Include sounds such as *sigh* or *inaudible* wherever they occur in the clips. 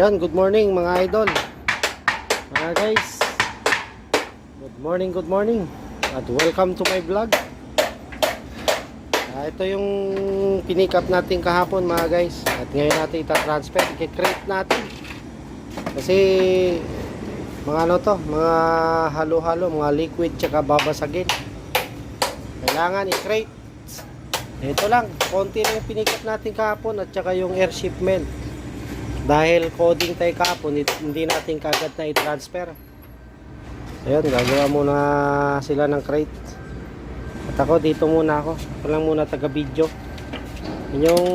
Yan, good morning mga idol. Mga guys. Good morning, good morning. At welcome to my vlog. Ah, ito yung pinick up natin kahapon mga guys. At ngayon natin ita-transfer, i-crate natin. Kasi mga ano to, mga halo-halo, mga liquid tsaka babasagin. Kailangan i-crate. Ito lang, konti lang yung pinick up natin kahapon at tsaka yung air shipment. Dahil coding tayo kahapon, hindi natin kagad na i-transfer. Ayun, gagawa muna sila ng crate. At ako, dito muna ako. Ako lang muna taga-video. Yun yung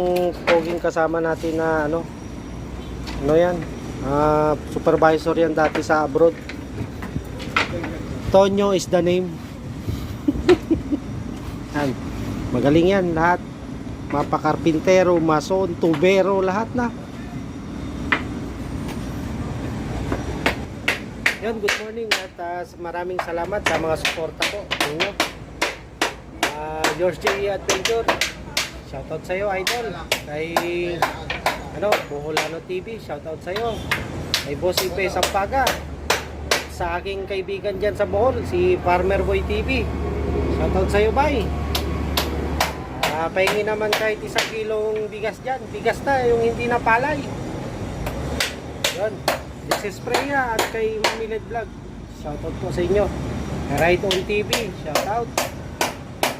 coding kasama natin na ano, ano yan, ah, supervisor yan dati sa abroad. Tonyo is the name. *laughs* yan. Magaling yan lahat. Mapakarpintero, mason, tubero, lahat na. Yun, good morning at ah, maraming salamat sa mga suporta ko. Uh, George J. Adventure. Shoutout sa iyo, idol. Kay ano, Buholano TV, shoutout sa iyo. Kay Boss Ipe Sampaga. Sa aking kaibigan diyan sa Bohol, si Farmer Boy TV. Shoutout sa iyo, bye. Ah, pahingi naman kahit isang kilong bigas dyan. Bigas na, yung hindi na palay. Yun. This is Freya at kay Mamilad Vlog. Shoutout po sa inyo. Right on TV, shoutout.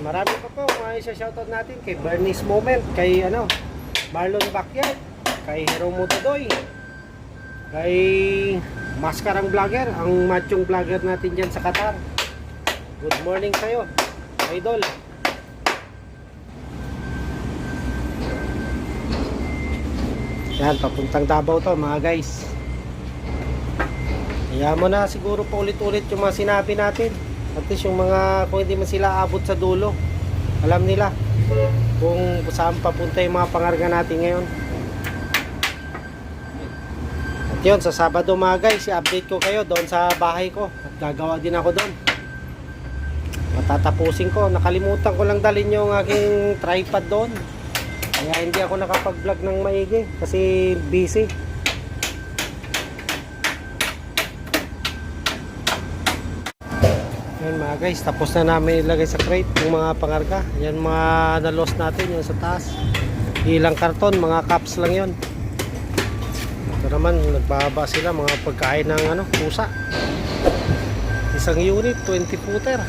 Marami pa po mga isa shoutout natin kay Bernice Moment, kay ano, Marlon Backyard, kay Hero Motodoy, kay Maskarang Vlogger, ang machong vlogger natin dyan sa Qatar. Good morning sa'yo, idol. Yan, papuntang Davao to mga guys. Kaya mo na siguro pa ulit-ulit yung mga sinabi natin. At least yung mga, kung hindi man sila abot sa dulo, alam nila kung saan papunta yung mga pangarga natin ngayon. At yun, sa Sabado mga guys, i-update ko kayo doon sa bahay ko. At gagawa din ako doon. Matatapusin ko. Nakalimutan ko lang dalhin yung aking tripod doon. Kaya hindi ako nakapag-vlog ng maigi kasi busy. Yan mga guys, tapos na namin ilagay sa crate yung mga pangarga. Yan mga na-lost natin yung sa taas. Ilang karton, mga cups lang yon. Ito naman, nagbaba sila mga pagkain ng ano, pusa. Isang unit, 20 footer.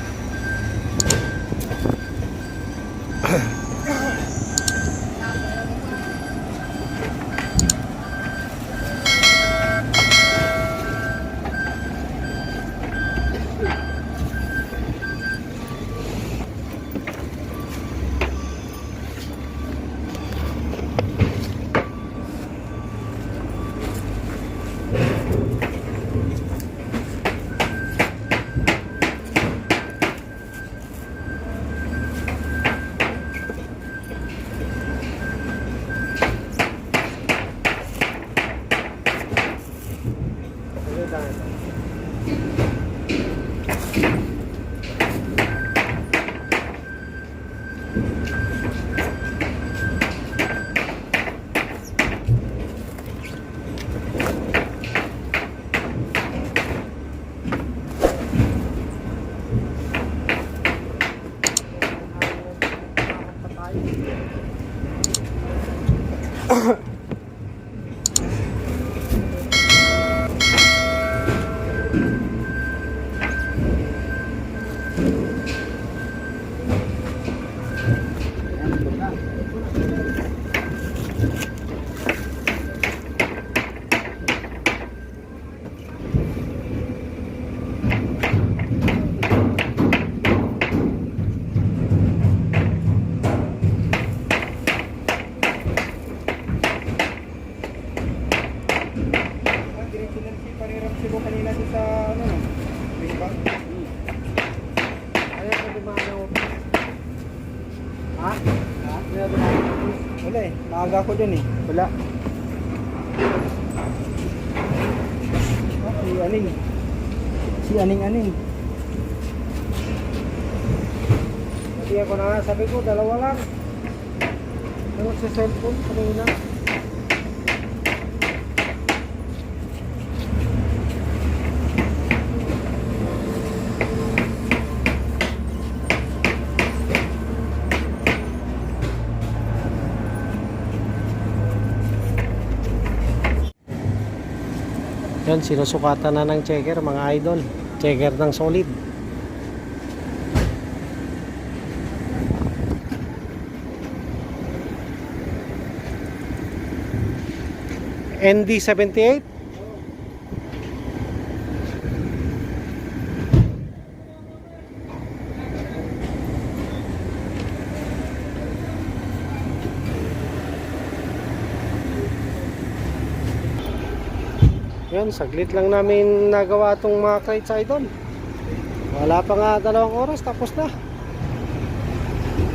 Maaga ko dun eh. Wala. Ah, si Aning. Si Aning Aning. Hindi ako na sabi ko, dalawa lang. Ano sa cellphone kanina? Yan, sinusukatan na ng checker mga idol. Checker ng solid. ND78 Yan, saglit lang namin nagawa itong mga crates idol. Wala pa nga dalawang oras, tapos na.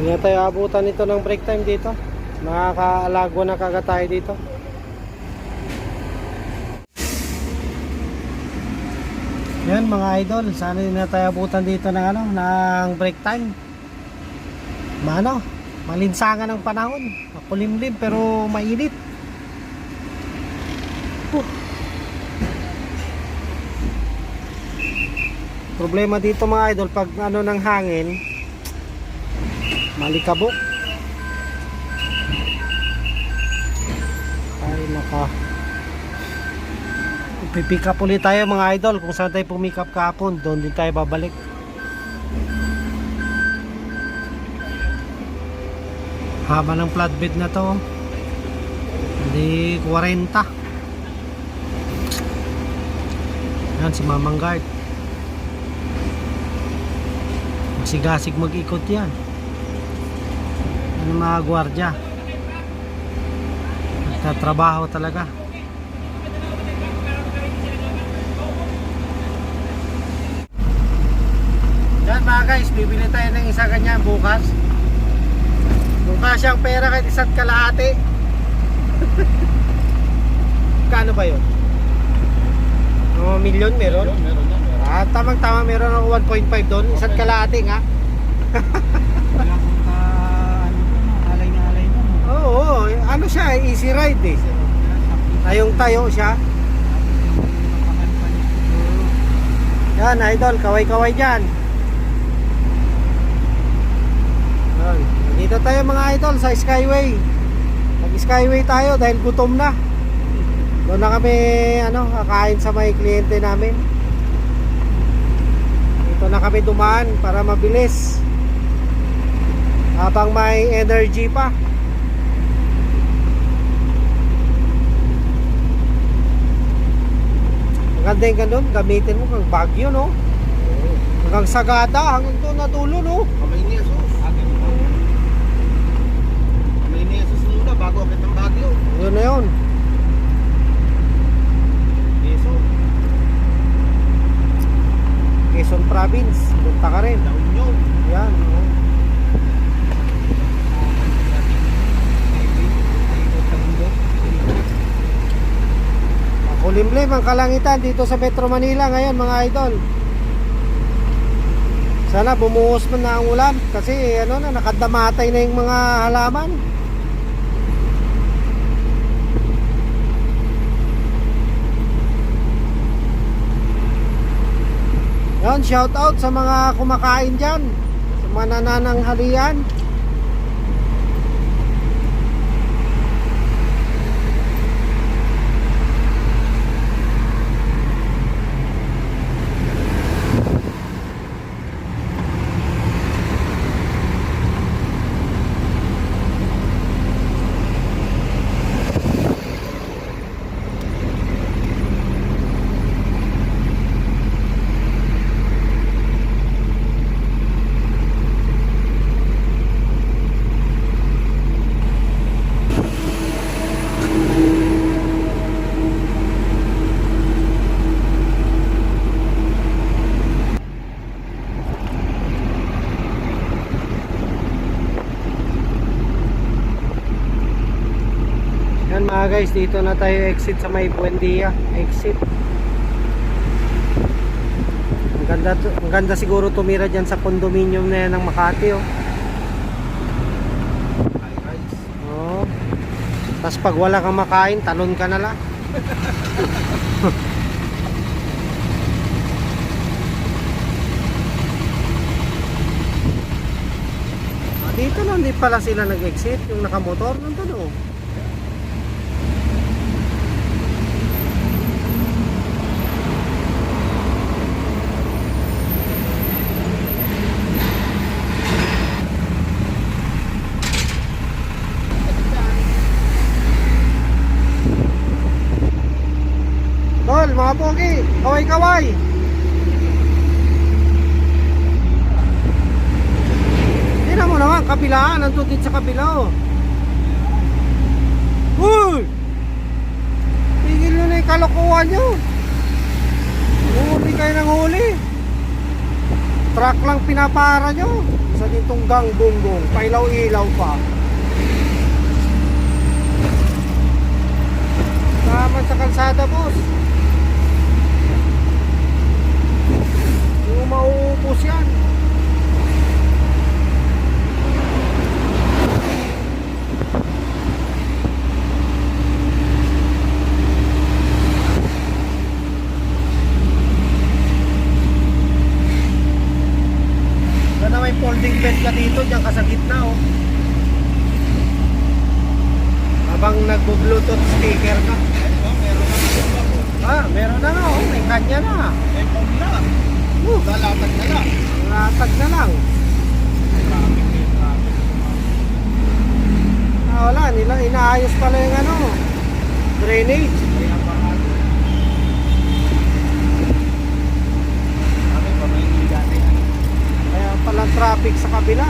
Hindi tayo abutan ito ng break time dito. Nakakaalagwa na kagad tayo dito. Yan mga idol, sana hindi na tayo abutan dito ng ano, ng break time. Mano, malinsangan ng panahon. Makulimlim pero mainit. Problema dito mga idol pag ano ng hangin malikabok. Ay naka. Pipick up ulit tayo mga idol kung saan tayo pumick up kahapon, doon din tayo babalik. Haba ng flatbed na to. Hindi 40. Yan si Mamang Guard. Masigasig mag-ikot yan. Ano mga gwardya. Nagtatrabaho talaga. Yan mga guys, bibili tayo ng isa ganyan bukas. Mukha siyang pera kahit isa't kalahati. *laughs* Kano ba yun? Mga milyon meron? Meron meron. Ah, tamang tama meron ako 1.5 doon. Isa't kalahati nga. Wala akong ka, *laughs* ano to, no? alay na alay no? Oo, ano siya, easy ride eh. Tayong tayo siya. Yan, idol, kaway-kaway dyan. Yan. Dito tayo mga idol sa Skyway. Nag-Skyway tayo dahil gutom na. Doon na kami ano, kakain sa may kliyente namin. Dito na kami dumaan para mabilis. Habang may energy pa. Maganda yung ganun, gamitin mo kang bagyo, no? Hanggang sagada, hanggang doon na dulo, no? Kamay niya sus. Kamay niya sus muna bago akit ng bagyo. Yun na yun. Peso. Quezon Province, punta ka rin. La Union. Yan, no? Ang kalangitan dito sa Metro Manila ngayon mga idol. Sana bumuhos man na ang ulan kasi ano na nakadamatay na yung mga halaman. Yan, shout out sa mga kumakain dyan. Sa mga nanananghalian. Yan mga guys, dito na tayo exit sa may Buendia. Exit. Ang ganda, to- ang ganda siguro tumira dyan sa condominium na yan ng Makati. Oh. Oh. Tapos pag wala kang makain, talon ka na lang. *laughs* Ah, Dito na, hindi pala sila nag-exit. Yung nakamotor, nandun oh. Mga pogi, kaway-kaway. Tingnan mo naman, kabilaan, nandun din sa kabila oh. Uy! Tigil nyo na yung kalokohan nyo. Huli kayo ng huli. Truck lang pinapara nyo. Sa ditong gang gonggong, pailaw-ilaw pa. Naman sa kalsada, boss. Yung mauubos yan. Sana may folding bed ka dito, diyan ka sa gitna, oh. Habang nagbo-bluetooth speaker ka. Ah, meron na nga, oh. May kanya na. Eh, pag na. Uh, Lalatag na lang. latag na lang. Traffic eh, traffic. Ah, wala, nila inaayos pala yung ano, drainage. Kaya pala traffic sa kabila.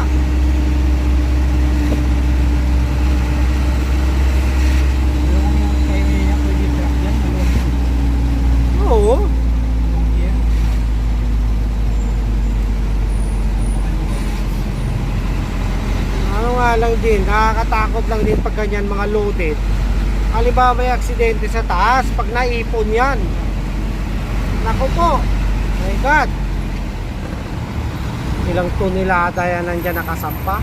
Yung kay Mia, pwede truck yan. Ano? Oo. Yeah. Ano nga lang din, nakakatakot lang din pag ganyan mga loaded. Halimbawa may aksidente sa taas, pag naipon yan. Naku po, my God. Ilang tonelada yan nandyan nakasampa.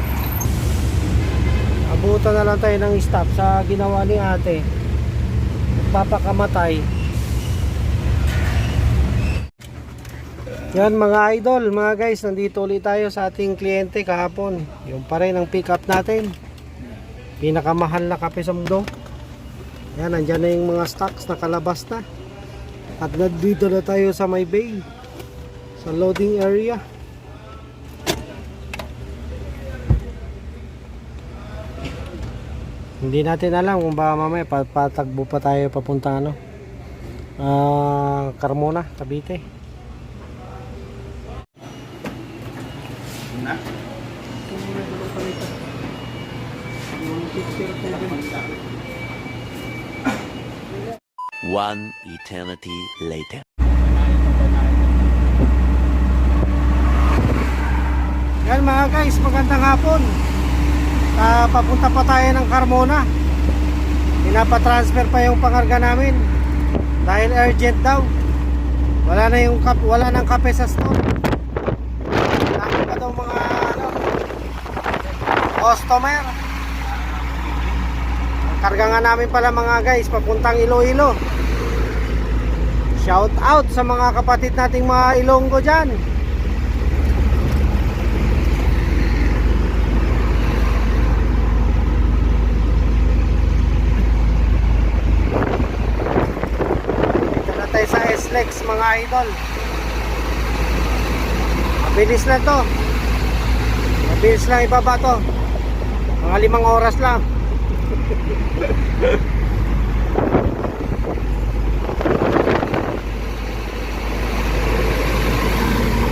Abutan na lang tayo ng stop sa ginawa ni ate. Papakamatay. Yan mga idol, mga guys, nandito ulit tayo sa ating kliyente kahapon. Yung pa rin ang pick up natin. Pinakamahal na kape sa mundo. Yan, nandyan na yung mga stocks nakalabas na. At nandito na tayo sa may bay. Sa loading area. Hindi natin alam kung baka mamaya pa- patagbo pa tayo papunta ano. Ah, Carmona, Cavite. Na? One eternity later. Yan mga guys, magandang hapon. Ah, papunta pa tayo ng Carmona. Pinapatransfer pa yung pangarga namin. Dahil urgent daw. Wala na yung kap, wala nang kape sa store. Dami pa daw mga ano, customer. Karga nga namin pala mga guys, papuntang Iloilo. Shout out sa mga kapatid nating mga Ilonggo dyan. Tayo sa SLEX mga idol. Mabilis na to. Mabilis lang ibaba to. Mga limang oras lang.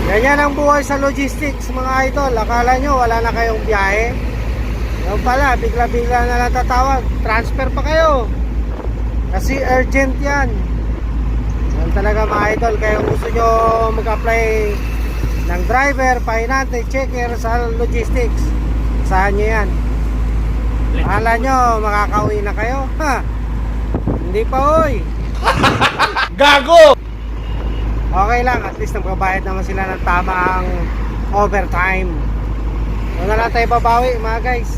Ganyan ang buhay sa logistics mga idol. Akala nyo wala na kayong biyahe. Yung pala, bigla-bigla na lang tatawag. Transfer pa kayo. Kasi urgent yan. Yan talaga mga idol. Kaya gusto nyo mag-apply ng driver, pahinante, checker sa logistics. Saan nyo yan? Akala nyo makakauwi na kayo? Ha? Hindi pa oy. *laughs* Gago! Okay lang, at least nagbabayad naman sila ng tama ang overtime. Doon na lang tayo babawi mga guys.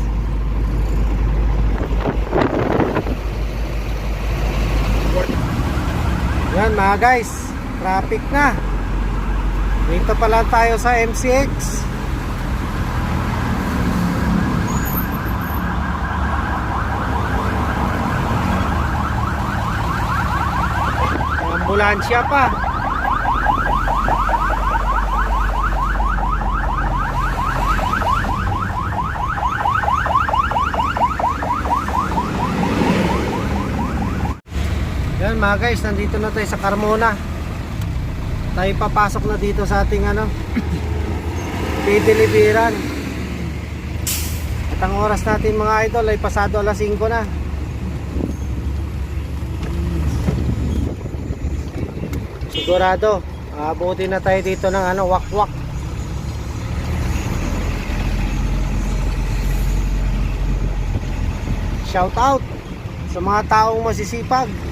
Yan mga guys, traffic na. Dito pa lang tayo sa MCX. Ambulansya pa. Yan mga guys, nandito na tayo sa Carmona. Tayo papasok na dito sa ating ano, *clears throat* pideliveran. At ang oras natin mga idol ay pasado alas 5 na. Sigurado, abutin na tayo dito ng ano, wakwak. Shout out sa mga taong masisipag.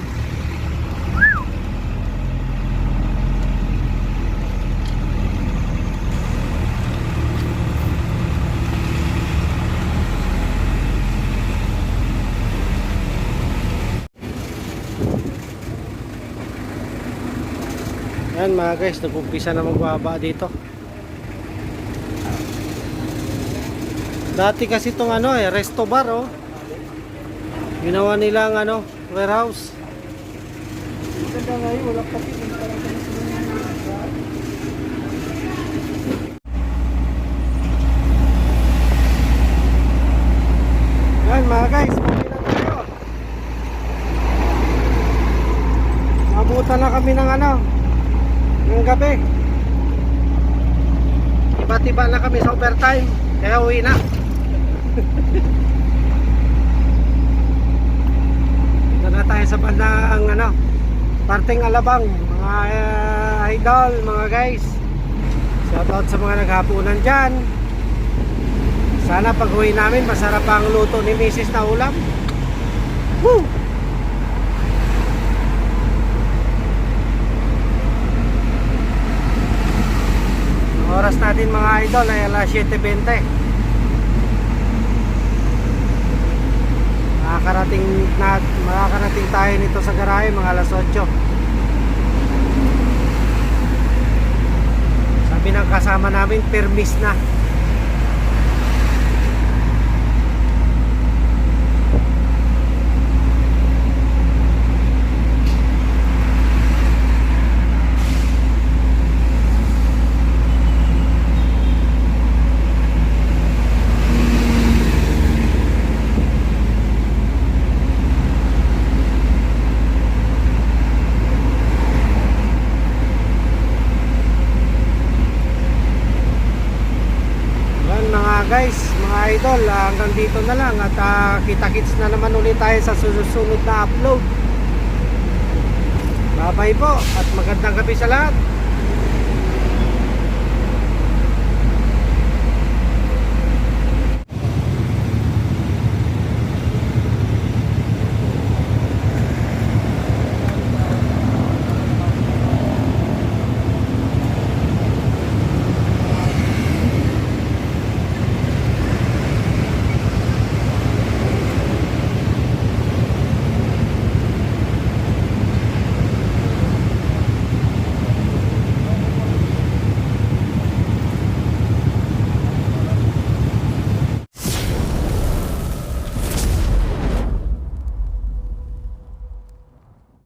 Mga guys, nag-umpisa na magbaba dito. Dati kasi itong ano eh, resto bar oh. Ginawa nilang ano, warehouse. Yan mga guys. Nabutan na kami ng ano, gabi. Iba-tiba na kami sa overtime, kaya uwi na. *laughs* Dito na tayo sa bandang ano, parteng alabang, mga uh, idol, mga guys. Shoutout sa mga naghapunan dyan. Sana pag uwi namin, masarap ang luto ni Mrs. na ulam. Woo! Ang oras natin mga idol ay alas 7.20. Makakarating, na, makakarating tayo nito sa garahe mga alas 8. Sabi ng kasama namin, permis na. Yan mga guys, mga idol, ah, hanggang dito na lang at ah, kita-kits na naman ulit tayo sa susunod na upload. Bye bye po at magandang gabi sa lahat.